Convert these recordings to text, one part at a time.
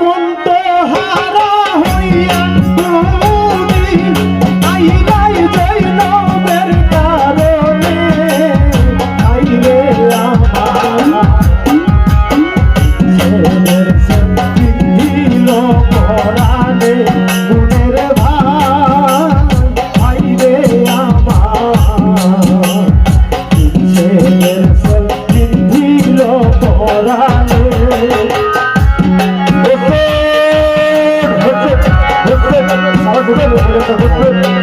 মন্ত আল্লাহ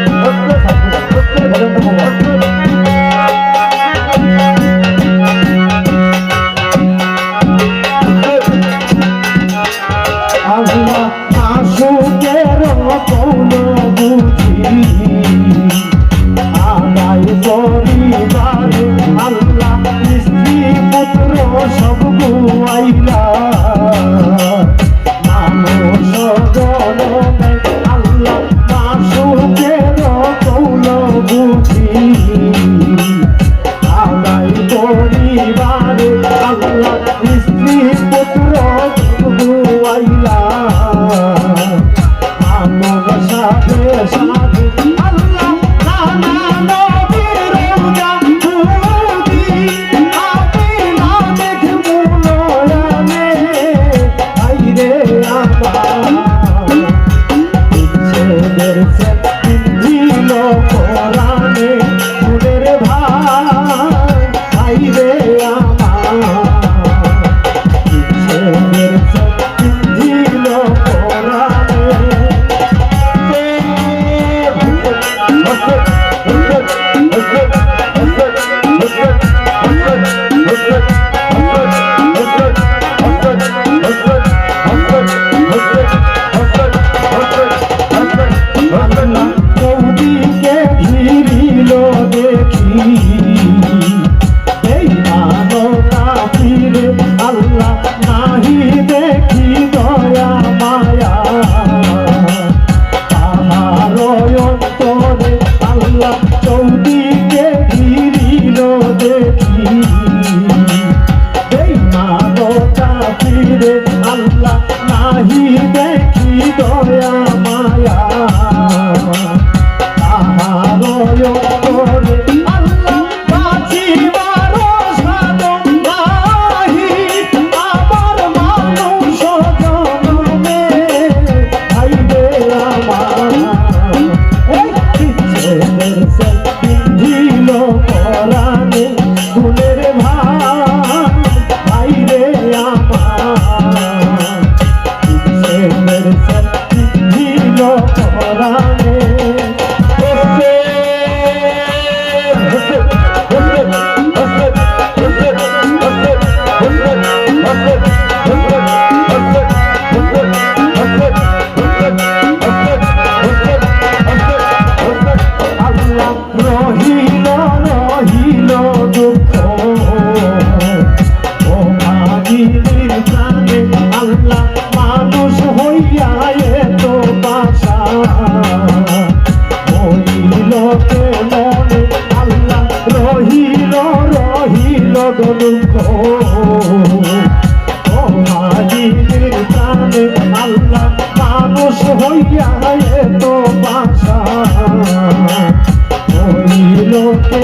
মানুষ হইয়া এত বাসা হইল কে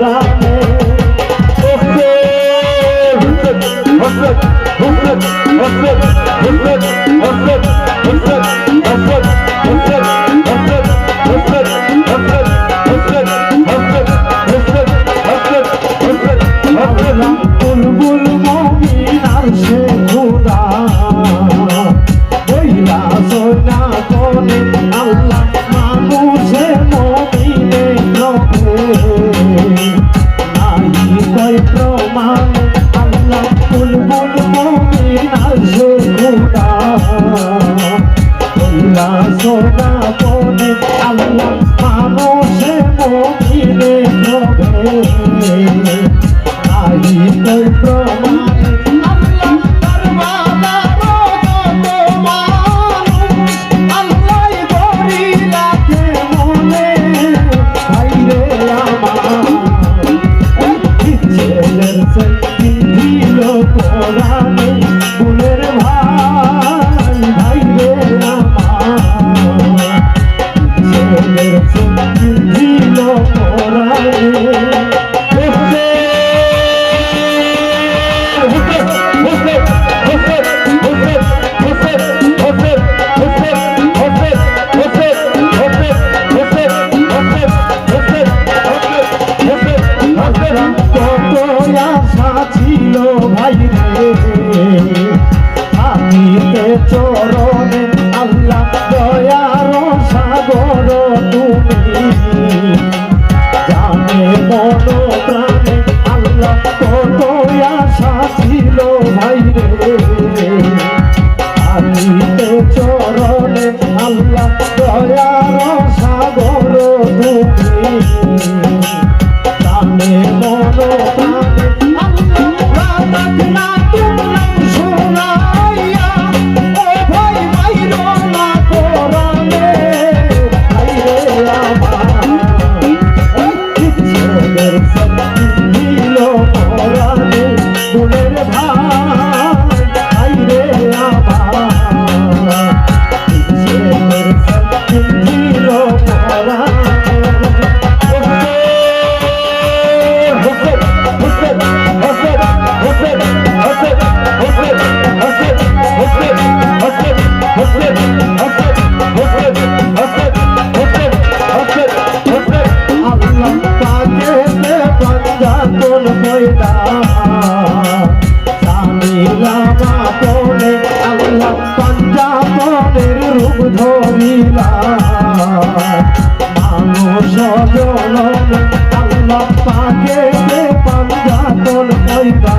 রামে হসরত হসরত হসরত হসরত হসরত হসরত হসরত 걸어 Allah. পালন আল্লাহ পাকে পাঞ্জা তোল কইবা